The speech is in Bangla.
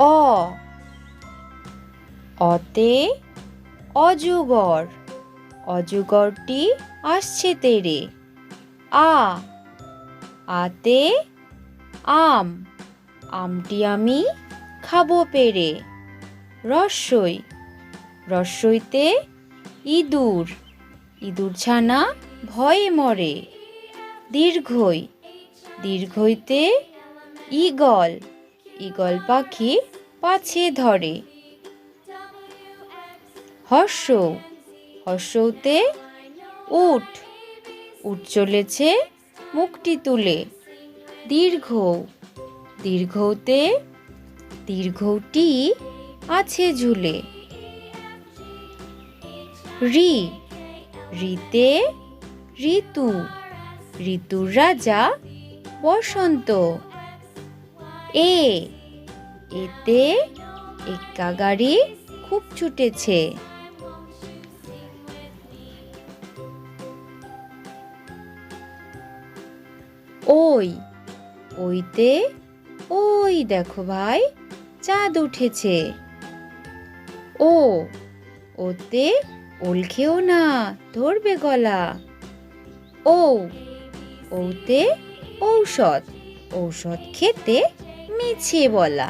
অ। অতে অজগর অজগরটি আসছে তেরে। আ। আতে আম। আমটি আমি খাব পেরে। রস্যই রস্যইতে ইঁদুর। ইঁদুর ছানা ভয়ে মরে। দীর্ঘই। দীর্ঘইতে ঈগল। ঈগল পাখি পাছে ধরে। হর্ষ, হর্ষতে উঠ। উঠ চলেছে মুখটি তুলে। দীর্ঘ, দীর্ঘতে, দীর্ঘটি আছে ঝুলে। রি, রিতে ঋতু। ঋতুর রাজা বসন্ত। এ, এতে এক্কা গাড়ি খুব ছুটেছে। ওই, ওইতে, ওই দেখো ভাই, চাঁদ উঠেছে। ও, ওতে ওল খেও না, ধরবে গলা। ও, ওতে ঔষধ ঔষধ খেতে মিছে বলা।